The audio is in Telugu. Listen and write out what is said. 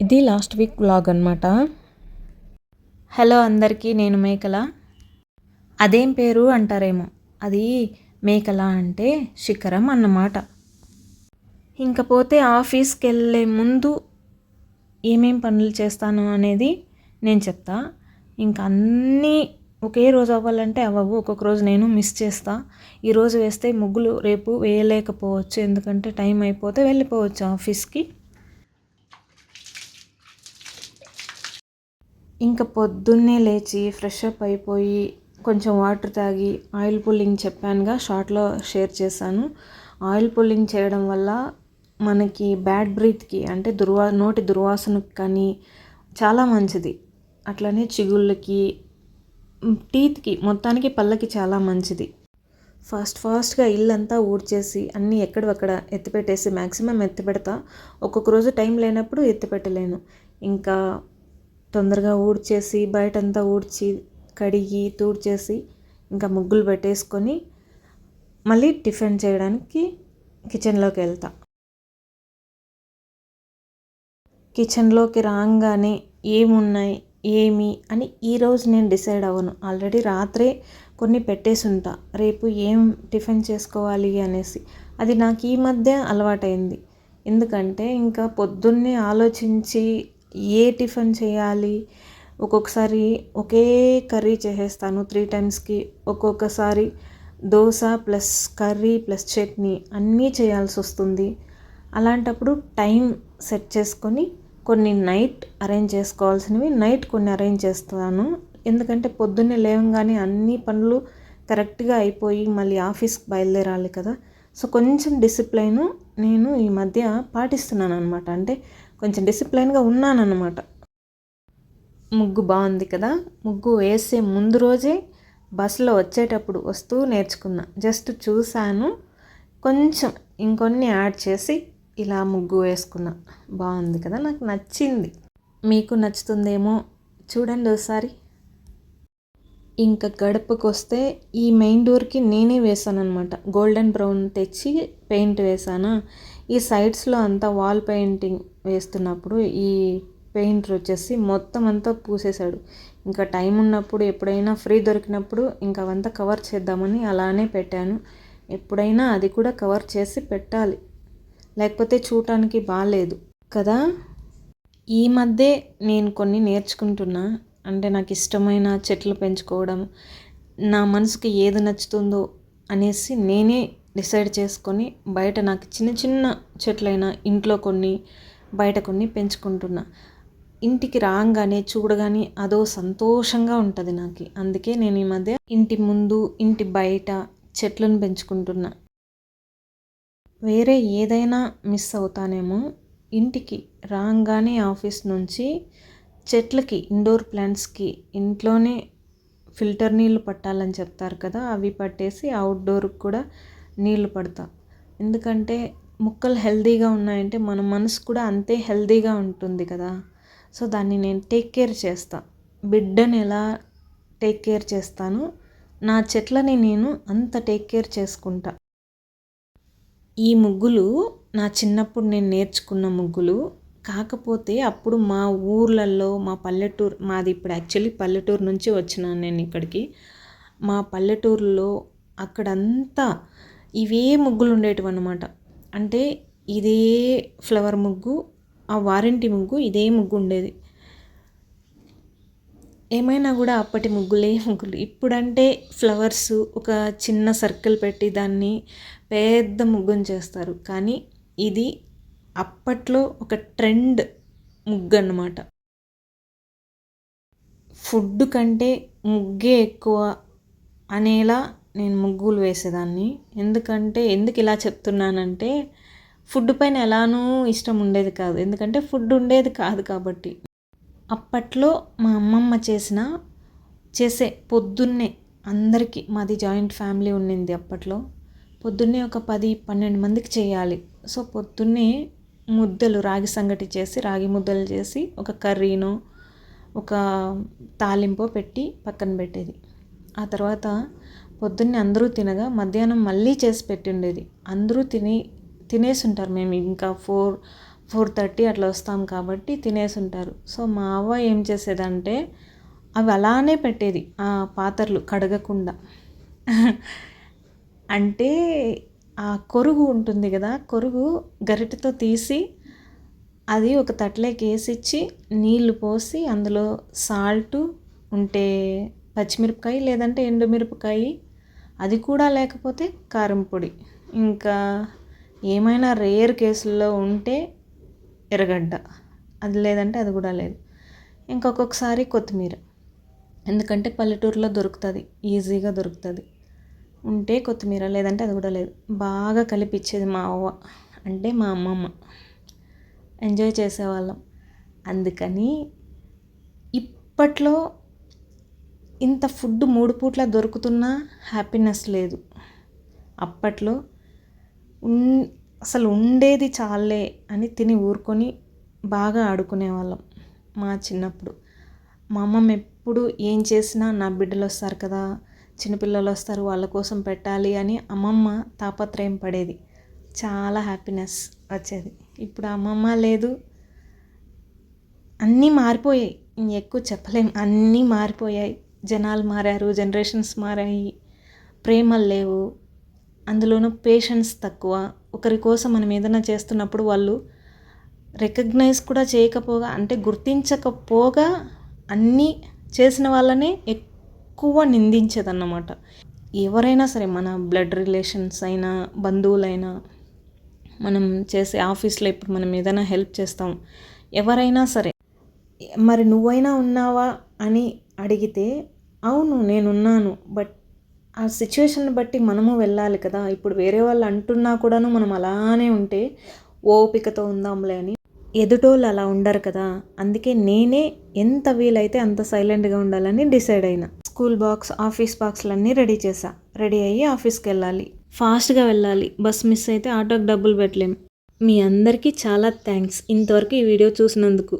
ఇది లాస్ట్ వీక్ బ్లాగ్ అనమాట హలో అందరికీ నేను మేకల? అదేం పేరు అంటారేమో. అది మేకల అంటే శిఖరం అన్నమాట. ఇంకపోతే ఆఫీస్కి వెళ్ళే ముందు ఏమేం పనులు చేస్తాను అనేది నేను చెప్తా. ఇంకా అన్నీ ఒకే రోజు అవ్వాలంటే అవ్వవు. ఒక్కొక్క రోజు నేను మిస్ చేస్తా. ఈరోజు వేస్తే ముగ్గులు రేపు వేయలేకపోవచ్చు. ఎందుకంటే టైం అయిపోతే వెళ్ళిపోవచ్చు ఆఫీస్కి. ఇంకా పొద్దున్నే లేచి ఫ్రెష్ అప్ అయిపోయి కొంచెం వాటర్ తాగి ఆయిల్ పుల్లింగ్ చెప్పానుగా షార్ట్లో షేర్ చేశాను. ఆయిల్ పుల్లింగ్ చేయడం వల్ల మనకి బ్యాడ్ బ్రీత్కి అంటే దుర్వా నోటి దుర్వాసనకు కానీ చాలా మంచిది. అట్లనే చిగుళ్ళకి టీత్కి మొత్తానికి పళ్ళకి చాలా మంచిది. ఫాస్ట్ ఫాస్ట్గా ఇల్లంతా ఊడ్చేసి అన్నీ ఎక్కడక్కడ ఎత్తిపెట్టేసి మ్యాక్సిమం ఎత్తిపెడతా. ఒక్కొక్క రోజు టైం లేనప్పుడు ఎత్తిపెట్టలేను. ఇంకా తొందరగా ఊడ్చేసి బయటంతా ఊడ్చి కడిగి తూడ్చేసి ఇంకా ముగ్గులు పెట్టేసుకొని మళ్ళీ టిఫిన్ చేయడానికి కిచెన్లోకి వెళ్తా. కిచెన్లోకి రాగానే ఏమున్నాయి ఏమి అని ఈరోజు నేను డిసైడ్ అవ్వను. ఆల్రెడీ రాత్రే కొన్ని పెట్టేసి ఉంటా. రేపు ఏం టిఫిన్ చేసుకోవాలి అనేసి. అది నాకు ఈ మధ్య అలవాటైంది. ఎందుకంటే ఇంకా పొద్దున్నే ఆలోచించి ఏ టిఫిన్ చేయాలి? ఒక్కొక్కసారి ఒకే కర్రీ చేసేస్తాను త్రీ టైమ్స్కి. ఒక్కొక్కసారి dosa plus curry plus chutney అన్నీ చేయాల్సి వస్తుంది. అలాంటప్పుడు టైం సెట్ చేసుకొని కొన్ని నైట్ అరేంజ్ చేసుకోవాల్సినవి నైట్ కొన్ని అరేంజ్ చేస్తాను. ఎందుకంటే పొద్దున్నే లేవగానే అన్ని పనులు కరెక్ట్గా అయిపోయి మళ్ళీ ఆఫీస్కి బయలుదేరాలి కదా. సో కొంచెం డిసిప్లైన్ నేను ఈ మధ్య పాటిస్తున్నాను అనమాట అంటే కొంచెం డిసిప్లైన్గా ఉన్నానన్నమాట. ముగ్గు బాగుంది కదా? ముగ్గు వేసే ముందు రోజే బస్సులో వచ్చేటప్పుడు వస్తూ నేర్చుకున్నా. జస్ట్ చూశాను. కొంచెం ఇంకొన్ని యాడ్ చేసి ఇలా ముగ్గు వేసుకున్నా. బాగుంది కదా? నాకు నచ్చింది. మీకు నచ్చుతుందేమో చూడండి ఒకసారి. ఇంకా గడపకు వస్తే ఈ మెయిన్ డోర్కి నేనే వేసాను అనమాట గోల్డెన్ బ్రౌన్ తెచ్చి పెయింట్ వేసానా? ఈ సైడ్స్లో అంతా వాల్ పెయింటింగ్ వేస్తున్నప్పుడు ఈ పెయింటర్ వచ్చేసి మొత్తం అంతా పూసేశాడు. ఇంకా టైం ఉన్నప్పుడు ఎప్పుడైనా ఫ్రీ దొరికినప్పుడు ఇంకా అవంతా కవర్ చేద్దామని అలానే పెట్టాను. ఎప్పుడైనా అది కూడా కవర్ చేసి పెట్టాలి. లేకపోతే చూడటానికి బాగాలేదు కదా? ఈ మధ్య నేను కొన్ని నేర్చుకుంటున్నా. అంటే నాకు ఇష్టమైన చెట్లు పెంచుకోవడం నా మనసుకి ఏది నచ్చుతుందో అనేసి నేనే డిసైడ్ చేసుకొని బయట నాకు చిన్న చిన్న చెట్లైనా ఇంట్లో కొన్ని బయట కొన్ని పెంచుకుంటున్నా. ఇంటికి రాగానే చూడగానే అదో సంతోషంగా ఉంటుంది నాకు. అందుకే నేను ఈ మధ్య ఇంటి ముందు ఇంటి బయట చెట్లను పెంచుకుంటున్నా. వేరే ఏదైనా మిస్ అవుతానేమో ఇంటికి రాగానే ఆఫీస్ నుంచి చెట్లకి ఇండోర్ ప్లాంట్స్కి ఇంట్లోనే ఫిల్టర్ నీళ్ళు పట్టాలని చెప్తారు కదా అవి పట్టేసి అవుట్డోర్కి కూడా నీళ్ళు పడతా. ఎందుకంటే మొక్కలు హెల్తీగా ఉన్నాయంటే మన మనసు కూడా అంతే హెల్తీగా ఉంటుంది కదా. సో దాన్ని నేను టేక్ కేర్ చేస్తా. బిడ్డని ఎలా టేక్ కేర్ చేస్తాను నా చెట్లని నేను అంత టేక్ కేర్ చేసుకుంటా. ఈ ముగ్గులు నా చిన్నప్పుడు నేను నేర్చుకున్న ముగ్గులు కాకపోతే అప్పుడు మా ఊర్లలో మా పల్లెటూరు మాది ఇప్పుడు యాక్చువల్లీ పల్లెటూరు నుంచి వచ్చినాను నేను ఇక్కడికి. మా పల్లెటూరులో అక్కడంతా ఇవే ముగ్గులు ఉండేటివి అనమాట అంటే ఇదే ఫ్లవర్ ముగ్గు ఆ వారంటీ ముగ్గు ఇదే ముగ్గు ఉండేది. ఏమైనా కూడా అప్పటి ముగ్గులే ముగ్గులు. ఇప్పుడంటే ఫ్లవర్స్ ఒక చిన్న సర్కిల్ పెట్టి దాన్ని పెద్ద ముగ్గుని చేస్తారు. కానీ ఇది అప్పట్లో ఒక ట్రెండ్ ముగ్గు అన్నమాట ఫుడ్ కంటే ముగ్గే ఎక్కువ అనేలా నేను ముగ్గులు వేసేదాన్ని. ఎందుకంటే ఎందుకు ఇలా చెప్తున్నానంటే ఫుడ్ పైన ఎలానూ ఇష్టం ఉండేది కాదు. ఎందుకంటే ఫుడ్ ఉండేది కాదు కాబట్టి. అప్పట్లో మా అమ్మమ్మ చేసిన చేసే పొద్దున్నే అందరికీ మాది జాయింట్ ఫ్యామిలీ ఉండింది అప్పట్లో. పొద్దున్నే ఒక పది పన్నెండు మందికి చేయాలి. సో పొద్దున్నే ముద్దలు రాగి సంగటి చేసి రాగి ముద్దలు చేసి ఒక కర్రీను ఒక తాలింపో పెట్టి పక్కన పెట్టేది. ఆ తర్వాత పొద్దున్నే అందరూ తినగా మధ్యాహ్నం మళ్ళీ చేసి పెట్టిండేది. అందరూ తిని తినేసి ఉంటారు మేము ఇంకా ఫోర్ ఫోర్ థర్టీ అట్లా వస్తాం కాబట్టి తినేసి ఉంటారు సో మా అవ్వ ఏం చేసేదంటే అవి అలానే పెట్టేది ఆ పాత్రలు కడగకుండా. అంటే ఆ కొరుగు ఉంటుంది కదా కొరుగు గరిటతో తీసి అది ఒక తట్లేకి వేసిచ్చి నీళ్ళు పోసి అందులో సాల్టు ఉంటే పచ్చిమిరపకాయ లేదంటే ఎండుమిరపకాయ అది కూడా లేకపోతే కారం పొడి. ఇంకా ఏమైనా రేర్ కేసుల్లో ఉంటే ఎర్రగడ్డ. అది లేదంటే అది కూడా లేదు. ఇంకొకసారి కొత్తిమీర. ఎందుకంటే పల్లెటూరులో దొరుకుతుంది ఈజీగా దొరుకుతుంది. ఉంటే కొత్తిమీర లేదంటే అది కూడా లేదు. బాగా కలిపిచ్చేది మా అవ్వ అంటే మా అమ్మమ్మ. ఎంజాయ్ చేసేవాళ్ళం. అందుకని ఇప్పట్లో ఇంత ఫుడ్ మూడు పూట్ల దొరుకుతున్నా హ్యాపీనెస్ లేదు. అప్పట్లో ఉన్ అసలు ఉండేది చాలే అని తిని ఊరుకొని బాగా ఆడుకునే వాళ్ళం మా చిన్నప్పుడు. మా అమ్మమ్మ ఎప్పుడు ఏం చేసినా నా బిడ్డలు వస్తారు కదా చిన్నపిల్లలు వస్తారు వాళ్ళ కోసం పెట్టాలి అని అమ్మమ్మ తాపత్రయం పడేది. చాలా హ్యాపీనెస్ వచ్చేది. ఇప్పుడు అమ్మమ్మ లేదు. అన్నీ మారిపోయాయి. ఎక్కువ చెప్పలేం. అన్నీ మారిపోయాయి. జనాలు మారారు జనరేషన్స్ మారాయి ప్రేమలు లేవు. అందులోనూ పేషెన్స్ తక్కువ. ఒకరి కోసం మనం ఏదైనా చేస్తున్నప్పుడు వాళ్ళు రికగ్నైజ్ కూడా చేయకపోగా అంటే గుర్తించకపోగా అన్నీ చేసిన వాళ్ళనే ఎక్కువ నిందించేదన్నమాట. ఎవరైనా సరే మన బ్లడ్ రిలేషన్స్ అయినా బంధువులైనా మనం చేసే ఆఫీస్లో ఇప్పుడు మనం ఏదైనా హెల్ప్ చేస్తాం. ఎవరైనా సరే మరి నువ్వైనా ఉన్నావా? అని అడిగితే అవును నేనున్నాను బట్ ఆ సిచ్యువేషన్ బట్టి మనము వెళ్ళాలి కదా. ఇప్పుడు వేరే వాళ్ళు అంటున్నా కూడాను మనం అలానే ఉంటే ఓపికతో ఉందాంలే అని ఎదుటోళ్ళు అలా ఉండరు కదా. అందుకే నేనే ఎంత వీలైతే అంత సైలెంట్గా ఉండాలని డిసైడ్ అయినా. స్కూల్ బాక్స్ ఆఫీస్ బాక్స్లన్నీ రెడీ చేశా. రెడీ అయ్యి ఆఫీస్కి వెళ్ళాలి ఫాస్ట్గా వెళ్ళాలి. బస్ మిస్ అయితే ఆటోకి డబ్బులు పెట్టలేం. మీ అందరికీ చాలా థ్యాంక్స్ ఇంతవరకు ఈ వీడియో చూసినందుకు.